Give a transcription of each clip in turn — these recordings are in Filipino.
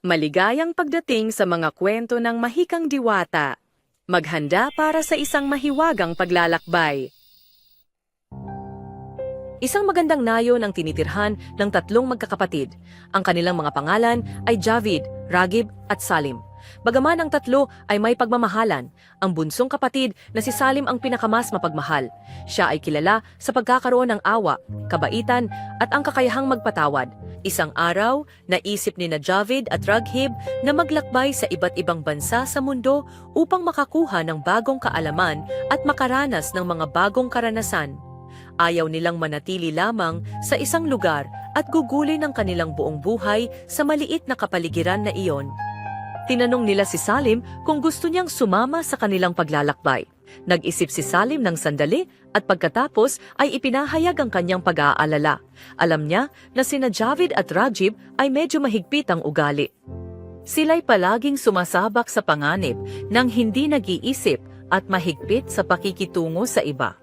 Maligayang pagdating sa mga kwento ng mahikang diwata. Maghanda para sa isang mahiwagang paglalakbay. Isang magandang nayon ang tinitirhan ng tatlong magkakapatid. Ang kanilang mga pangalan ay Javid, Ragib at Salim. Bagaman ang tatlo ay may pagmamahalan, ang bunsong kapatid na si Salim ang pinakamas mapagmahal. Siya ay kilala sa pagkakaroon ng awa, kabaitan at ang kakayahang magpatawad. Isang araw, naisip ni na at Raghib na maglakbay sa iba't ibang bansa sa mundo upang makakuha ng bagong kaalaman at makaranas ng mga bagong karanasan. Ayaw nilang manatili lamang sa isang lugar at gugulin ang kanilang buong buhay sa maliit na kapaligiran na iyon. Tinanong nila si Salim kung gusto niyang sumama sa kanilang paglalakbay. Nag-isip si Salim ng sandali at pagkatapos ay ipinahayag ang kanyang pag-aalala. Alam niya na sina Javid at Rajib ay medyo mahigpit ang ugali. Sila'y palaging sumasabak sa panganib nang hindi nag-iisip at mahigpit sa pakikitungo sa iba.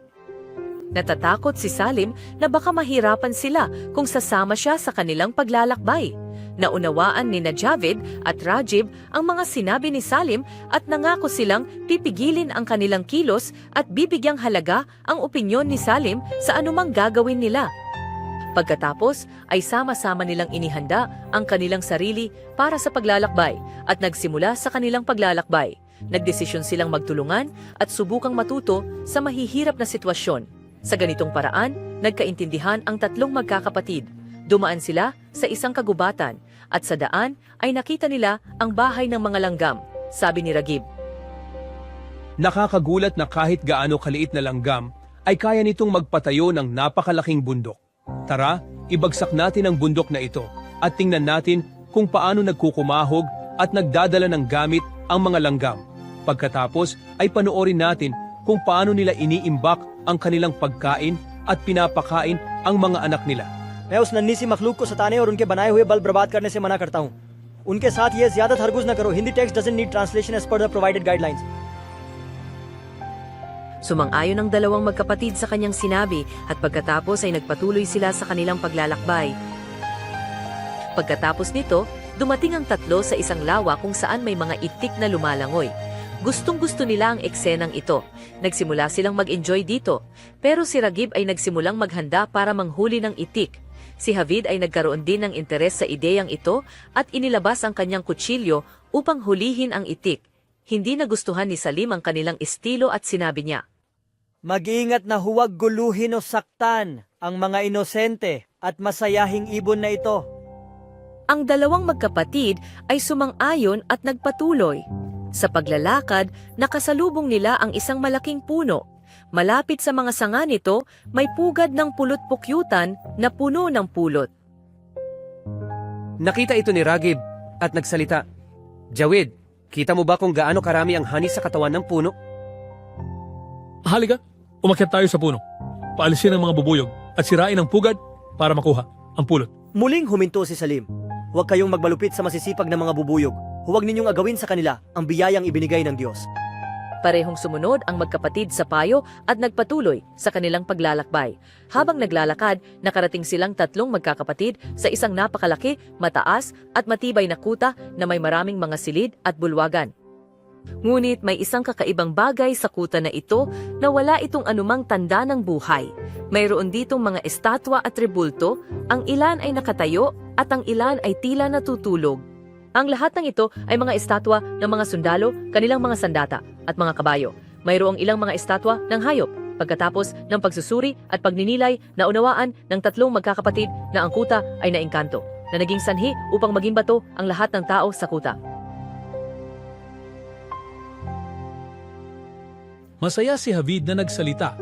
Natatakot si Salim na baka mahirapan sila kung sasama siya sa kanilang paglalakbay. Naunawaan ni na Javid at Rajib ang mga sinabi ni Salim at nangako silang pipigilin ang kanilang kilos at bibigyang halaga ang opinyon ni Salim sa anumang gagawin nila. Pagkatapos ay sama-sama nilang inihanda ang kanilang sarili para sa paglalakbay at nagsimula sa kanilang paglalakbay. Nagdesisyon silang magtulungan at subukang matuto sa mahihirap na sitwasyon. Sa ganitong paraan, nagkaintindihan ang tatlong magkakapatid. Dumaan sila sa isang kagubatan at sa daan ay nakita nila ang bahay ng mga langgam, sabi ni Ragib. Nakakagulat na kahit gaano kaliit na langgam ay kaya nitong magpatayo ng napakalaking bundok. Tara, ibagsak natin ang bundok na ito at tingnan natin kung paano nagkukumahog at nagdadala ng gamit ang mga langgam. Pagkatapos ay panoorin natin kung paano nila iniimbak ang kanilang pagkain at pinapakain ang mga anak nila. मैं उस नन्ही सी मखलूक को सताने और उनके बनाए हुए बल बर्बाद करने से मना करता हूँ उनके साथ ये ज्यादा हरगुज न करो Hindi text doesn't need translation as per the provided guidelines Sumang-ayon ang dalawang magkapatid sa kanyang sinabi at pagkatapos ay nagpatuloy sila sa kanilang paglalakbay. Pagkatapos nito, dumating ang tatlo sa isang lawa kung saan may mga itik na lumalangoy. Gustong-gusto nila ang eksenang ito. Nagsimula silang mag-enjoy dito. Pero si Ragib ay nagsimulang maghanda para manghuli ng itik. Si Havid ay nagkaroon din ng interes sa ideyang ito at inilabas ang kanyang kutsilyo upang hulihin ang itik. Hindi nagustuhan ni Salim ang kanilang estilo at sinabi niya, Mag-iingat na huwag guluhin o saktan ang mga inosente at masayahing ibon na ito. Ang dalawang magkapatid ay sumang-ayon at nagpatuloy. Sa paglalakad, nakasalubong nila ang isang malaking puno. Malapit sa mga sanga nito, may pugad ng pulot-pukyutan na puno ng pulot. Nakita ito ni Ragib at nagsalita, Jawid, kita mo ba kung gaano karami ang hani sa katawan ng puno? Halika, umakyat tayo sa puno. Paalisin ang mga bubuyog at sirain ang pugad para makuha ang pulot. Muling huminto si Salim. Huwag kayong magmalupit sa masisipag na mga bubuyog. Huwag ninyong agawin sa kanila ang biyayang ibinigay ng Diyos. Parehong sumunod ang magkapatid sa payo at nagpatuloy sa kanilang paglalakbay. Habang naglalakad, nakarating silang tatlong magkakapatid sa isang napakalaki, mataas at matibay na kuta na may maraming mga silid at bulwagan. Ngunit may isang kakaibang bagay sa kuta na ito na wala itong anumang tanda ng buhay. Mayroon ditong mga estatwa at rebulto, ang ilan ay nakatayo at ang ilan ay tila natutulog. Ang lahat ng ito ay mga estatwa ng mga sundalo, kanilang mga sandata at mga kabayo. Mayroong ilang mga estatwa ng hayop. Pagkatapos ng pagsusuri at pagninilay, naunawaan ng tatlong magkakapatid na ang kuta ay naingkanto, na naging sanhi upang maging bato ang lahat ng tao sa kuta. Masaya si Havid na nagsalita.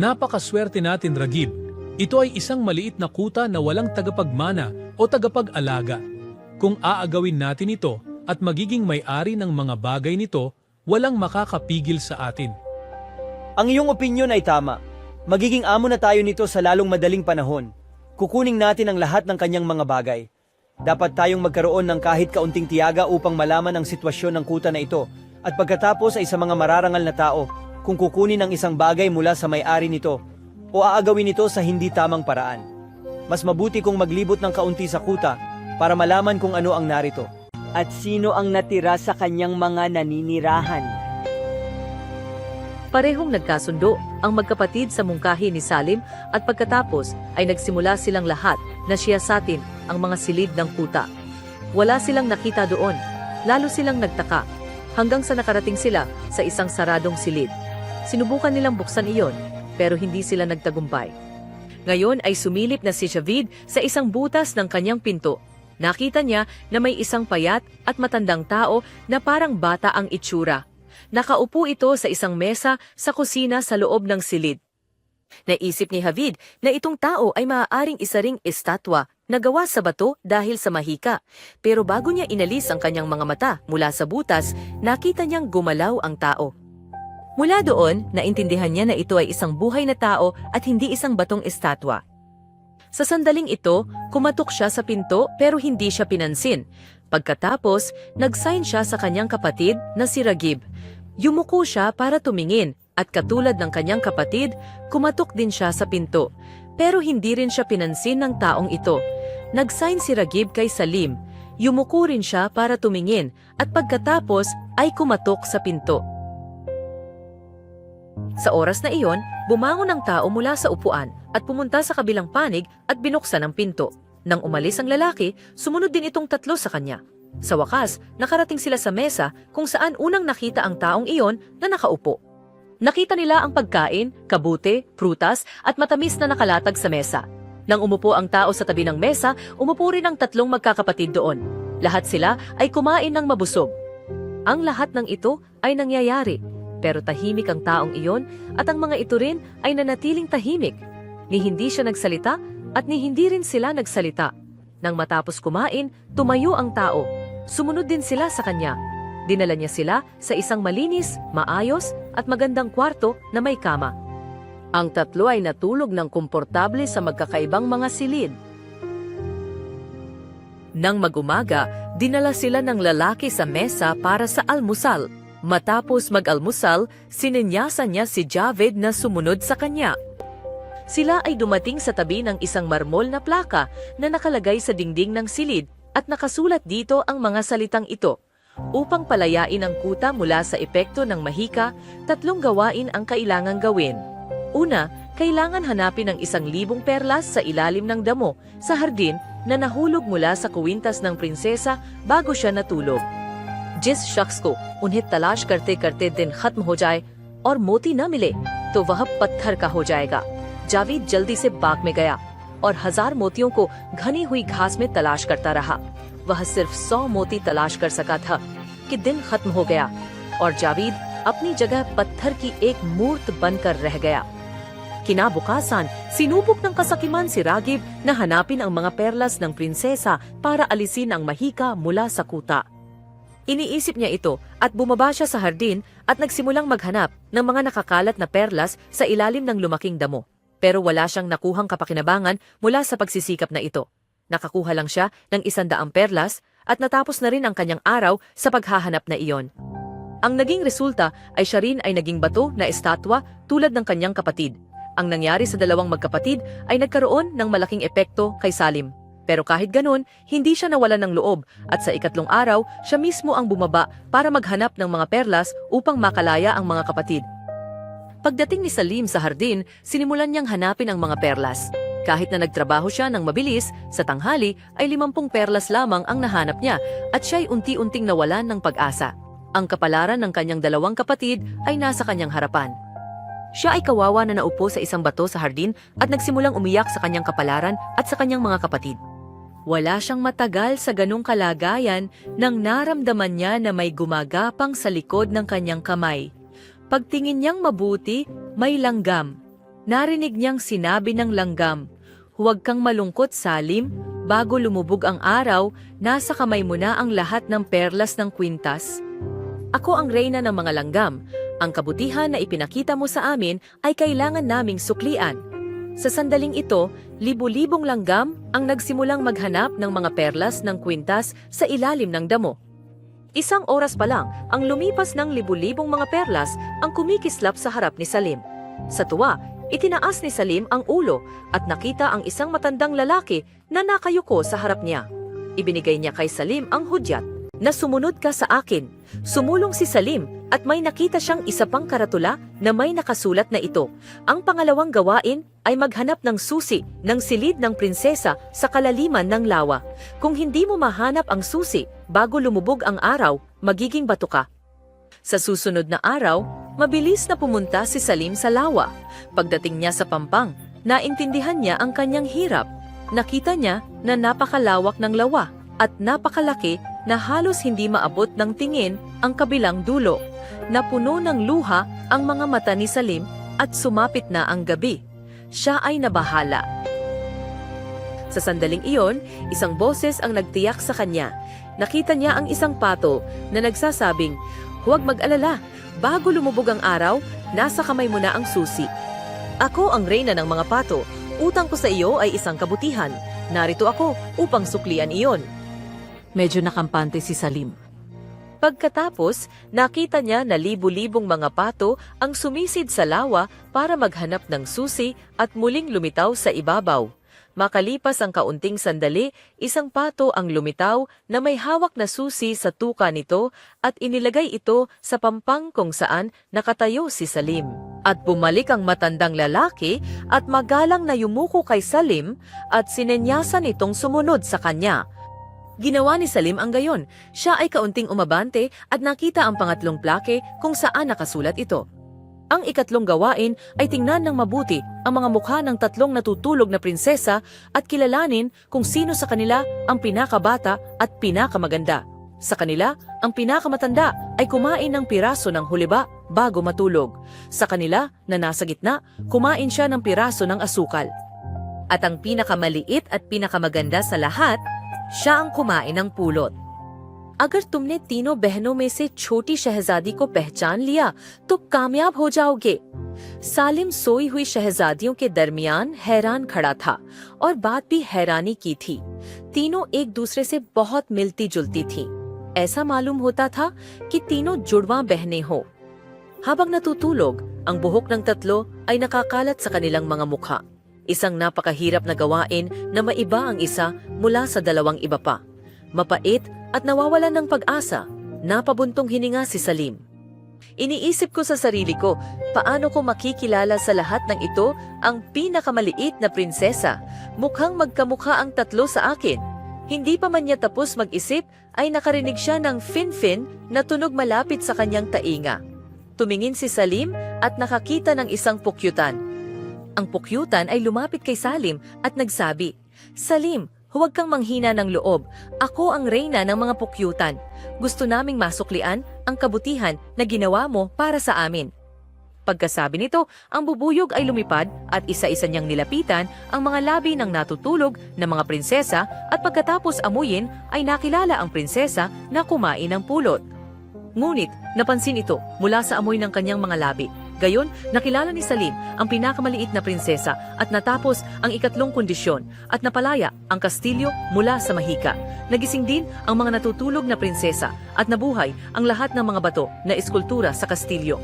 Napakaswerte natin, Ragib. Ito ay isang maliit na kuta na walang tagapagmana o tagapag-alaga. Kung aagawin natin ito at magiging may-ari ng mga bagay nito, walang makakapigil sa atin. Ang iyong opinyon ay tama. Magiging amo na tayo nito sa lalong madaling panahon. Kukuning natin ang lahat ng kanyang mga bagay. Dapat tayong magkaroon ng kahit kaunting tiyaga upang malaman ang sitwasyon ng kuta na ito at pagkatapos ay sa mga mararangal na tao kung kukunin ang isang bagay mula sa may-ari nito o aagawin ito sa hindi tamang paraan. Mas mabuti kung maglibot ng kaunti sa kuta para malaman kung ano ang narito At sino ang natira sa kanyang mga naninirahan? Parehong nagkasundo ang magkapatid sa mungkahi ni Salim at pagkatapos ay nagsimula silang lahat na siyasatin ang mga silid ng kuta. Wala silang nakita doon, lalo silang nagtaka, hanggang sa nakarating sila sa isang saradong silid. Sinubukan nilang buksan iyon, pero hindi sila nagtagumpay. Ngayon ay sumilip na si Javid sa isang butas ng kanyang pinto. Nakita niya na may isang payat at matandang tao na parang bata ang itsura. Nakaupo ito sa isang mesa sa kusina sa loob ng silid. Naisip ni Havid na itong tao ay maaaring isa ring estatwa na gawa sa bato dahil sa mahika. Pero bago niya inalis ang kanyang mga mata mula sa butas, nakita niyang gumalaw ang tao. Mula doon, naintindihan niya na ito ay isang buhay na tao at hindi isang batong estatwa. Sa sandaling ito, kumatok siya sa pinto pero hindi siya pinansin. Pagkatapos, nag-sign siya sa kanyang kapatid na si Ragib. Yumuko siya para tumingin at katulad ng kanyang kapatid, kumatok din siya sa pinto. Pero hindi rin siya pinansin ng taong ito. Nag-sign si Ragib kay Salim. Yumuko rin siya para tumingin at pagkatapos ay kumatok sa pinto. Sa oras na iyon, bumangon ang tao mula sa upuan at pumunta sa kabilang panig at binuksan ang pinto. Nang umalis ang lalaki, sumunod din itong tatlo sa kanya. Sa wakas, nakarating sila sa mesa kung saan unang nakita ang taong iyon na nakaupo. Nakita nila ang pagkain, kabute, prutas at matamis na nakalatag sa mesa. Nang umupo ang tao sa tabi ng mesa, umupo rin ang tatlong magkakapatid doon. Lahat sila ay kumain ng mabusog. Ang lahat ng ito ay nangyayari, pero tahimik ang taong iyon at ang mga ito rin ay nanatiling tahimik. Ni hindi siya nagsalita at ni hindi rin sila nagsalita. Nang matapos kumain, tumayo ang tao. Sumunod din sila sa kanya. Dinala niya sila sa isang malinis, maayos at magandang kwarto na may kama. Ang tatlo ay natulog ng komportable sa magkakaibang mga silid. Nang magumaga, dinala sila ng lalaki sa mesa para sa almusal. Matapos mag-almusal, sininyasan niya si Javed na sumunod sa kanya. Sila ay dumating sa tabi ng isang marmol na plaka na nakalagay sa dingding ng silid at nakasulat dito ang mga salitang ito. Upang palayain ang kuta mula sa epekto ng mahika, tatlong gawain ang kailangang gawin. Una, kailangan hanapin ang isang libong perlas sa ilalim ng damo sa hardin na nahulog mula sa kuwintas ng prinsesa bago siya natulog. जिस शख्स को उन्हें तलाश करते करते दिन खत्म हो जाए और मोती न मिले तो वह पत्थर का हो जाएगा जावेद जल्दी से बाग में गया और हजार मोतियों को घनी हुई घास में तलाश करता रहा वह सिर्फ सौ मोती तलाश कर सका था कि दिन खत्म हो गया और जावेद अपनी जगह पत्थर की एक मूर्त बनकर रह गया Kinabukasan, sinubok ng kasakiman si Ragib na hanapin ang mga perlas ng prinsesa para alisin ang mahika mula sa kuta. Iniisip niya ito at bumaba siya sa hardin at nagsimulang maghanap ng mga nakakalat na perlas sa ilalim ng lumaking damo. Pero wala siyang nakuhang kapakinabangan mula sa pagsisikap na ito. Nakakuha lang siya ng isandaang perlas at natapos na rin ang kanyang araw sa paghahanap na iyon. Ang naging resulta ay siya rin ay naging bato na estatwa tulad ng kanyang kapatid. Ang nangyari sa dalawang magkapatid ay nagkaroon ng malaking epekto kay Salim. Pero kahit ganun, hindi siya nawalan ng loob at sa ikatlong araw, siya mismo ang bumaba para maghanap ng mga perlas upang makalaya ang mga kapatid. Pagdating ni Salim sa hardin, sinimulan niyang hanapin ang mga perlas. Kahit na nagtrabaho siya ng mabilis, sa tanghali ay limampung perlas lamang ang nahanap niya at siya'y unti-unting nawalan ng pag-asa. Ang kapalaran ng kanyang dalawang kapatid ay nasa kanyang harapan. Siya ay kawawa na naupo sa isang bato sa hardin at nagsimulang umiyak sa kanyang kapalaran at sa kanyang mga kapatid. Wala siyang matagal sa ganong kalagayan nang naramdaman niya na may gumagapang sa likod ng kanyang kamay. Pagtingin niyang mabuti, may langgam. Narinig niyang sinabi ng langgam, Huwag kang malungkot, Salim. Bago lumubog ang araw, nasa kamay mo na ang lahat ng perlas ng kwintas. Ako ang reyna ng mga langgam. Ang kabutihan na ipinakita mo sa amin ay kailangan naming suklian. Sa sandaling ito, libu-libong langgam ang nagsimulang maghanap ng mga perlas ng kwintas sa ilalim ng damo. Isang oras pa lang, ang lumipas ng libu-libong mga perlas ang kumikislap sa harap ni Salim. Sa tuwa, itinaas ni Salim ang ulo at nakita ang isang matandang lalaki na nakayuko sa harap niya. Ibinigay niya kay Salim ang hudyat. na sumunod ka sa akin. Sumulong si Salim at may nakita siyang isa pang karatula na may nakasulat na ito. Ang pangalawang gawain ay maghanap ng susi ng silid ng prinsesa sa kalaliman ng lawa. Kung hindi mo mahanap ang susi bago lumubog ang araw, magiging bato ka. Sa susunod na araw, mabilis na pumunta si Salim sa lawa. Pagdating niya sa pampang, naintindihan niya ang kanyang hirap. Nakita niya na napakalawak ng lawa at napakalaki na halos hindi maabot ng tingin ang kabilang dulo. Napuno ng luha ang mga mata ni Salim at sumapit na ang gabi. Siya ay nabahala. Sa sandaling iyon, isang boses ang nagtiyak sa kanya. Nakita niya ang isang pato na nagsasabing, Huwag mag-alala, bago lumubog ang araw, nasa kamay mo na ang susi. Ako ang reyna ng mga pato. Utang ko sa iyo ay isang kabutihan. Narito ako upang suklian iyon. Medyo nakampante si Salim. Pagkatapos, nakita niya na libu-libong mga pato ang sumisid sa lawa para maghanap ng susi at muling lumitaw sa ibabaw. Makalipas ang kaunting sandali, isang pato ang lumitaw na may hawak na susi sa tuka nito at inilagay ito sa pampang kung saan nakatayo si Salim. At bumalik ang matandang lalaki at magalang na yumuko kay Salim at sinenyasan itong sumunod sa kanya. Ginawa ni Salim ang gayon. Siya ay kaunting umabante at nakita ang pangatlong plake kung saan nakasulat ito. Ang ikatlong gawain ay tingnan ng mabuti ang mga mukha ng tatlong natutulog na prinsesa at kilalanin kung sino sa kanila ang pinakabata at pinakamaganda. Sa kanila, ang pinakamatanda ay kumain ng piraso ng huliba bago matulog. Sa kanila, na nasa gitna, kumain siya ng piraso ng asukal. At ang pinakamaliit at pinakamaganda sa lahat, siya ang kumain ng pulot. अगर तुमने तीनों बहनों में से छोटी शहजादी को पहचान लिया तो कामयाब हो जाओगे सालिम सोई हुई शहजादियों के दरमियान हैरान खड़ा था और बात भी हैरानी की थी तीनों एक दूसरे से बहुत मिलती जुलती थी ऐसा मालूम होता था कि तीनों जुड़वा बहने हो Habang natutulog, ang buhok ng tatlo ay nakakalat sa kanilang mga mukha. Isang napakahirap na gawain na maiba ang isa mula sa dalawang iba pa. Mapait at nawawalan ng pag-asa, napabuntong hininga si Salim. Iniisip ko sa sarili ko, paano ko makikilala sa lahat ng ito ang pinakamaliit na prinsesa? Mukhang magkamukha ang tatlo sa akin. Hindi pa man niya tapos mag-isip, ay nakarinig siya ng fin-fin na tunog malapit sa kanyang tainga. Tumingin si Salim at nakakita ng isang pukyutan. Ang pukyutan ay lumapit kay Salim at nagsabi, Salim, huwag kang manghina ng loob. Ako ang reyna ng mga pukyutan. Gusto naming masuklian ang kabutihan na ginawa mo para sa amin. Pagkasabi nito, ang bubuyog ay lumipad at isa-isa niyang nilapitan ang mga labi ng natutulog na mga prinsesa at pagkatapos amuyin ay nakilala ang prinsesa na kumain ng pulot. Ngunit, napansin ito mula sa amoy ng kanyang mga labi. Gayon, nakilala ni Salim ang pinakamaliit na prinsesa at natapos ang ikatlong kondisyon at napalaya ang kastilyo mula sa mahika. Nagising din ang mga natutulog na prinsesa at nabuhay ang lahat ng mga bato na eskultura sa kastilyo.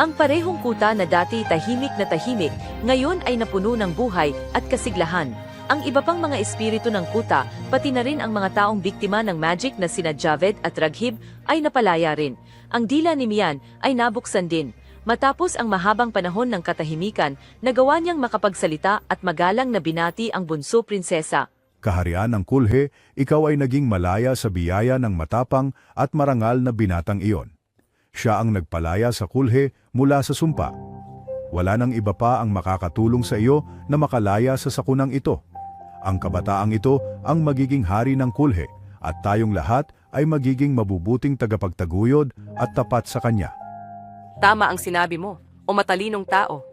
Ang parehong kuta na dati tahimik na tahimik, ngayon ay napuno ng buhay at kasiglahan. Ang iba pang mga espiritu ng kuta, pati na rin ang mga taong biktima ng magic na sina Javed at Raghib, ay napalaya rin. Ang dila ni Mian ay nabuksan din. Matapos ang mahabang panahon ng katahimikan, nagawa niyang makapagsalita at magalang na binati ang bunso prinsesa. kaharian ng kulhe, ikaw ay naging malaya sa biyaya ng matapang at marangal na binatang iyon. Siya ang nagpalaya sa kulhe mula sa sumpa. Wala nang iba pa ang makakatulong sa iyo na makalaya sa sakunang ito. Ang kabataang ito ang magiging hari ng kulhe at tayong lahat ay magiging mabubuting tagapagtaguyod at tapat sa kanya. Tama ang sinabi mo, o matalinong tao.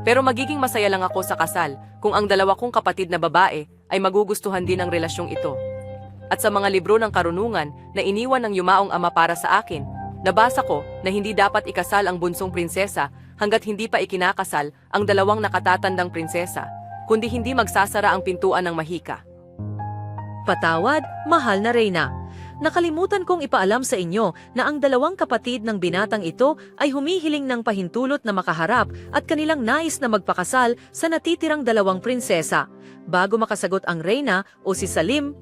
Pero magiging masaya lang ako sa kasal kung ang dalawa kong kapatid na babae ay magugustuhan din ang relasyong ito. At sa mga libro ng karunungan na iniwan ng yumaong ama para sa akin, nabasa ko na hindi dapat ikasal ang bunsong prinsesa hanggat hindi pa ikinakasal ang dalawang nakatatandang prinsesa, kundi hindi magsasara ang pintuan ng mahika. Patawad, mahal na Reyna. Nakalimutan kong ipaalam sa inyo na ang dalawang kapatid ng binatang ito ay humihiling ng pahintulot na makaharap at kanilang nais na magpakasal sa natitirang dalawang prinsesa. Bago makasagot ang Reyna o si Salim,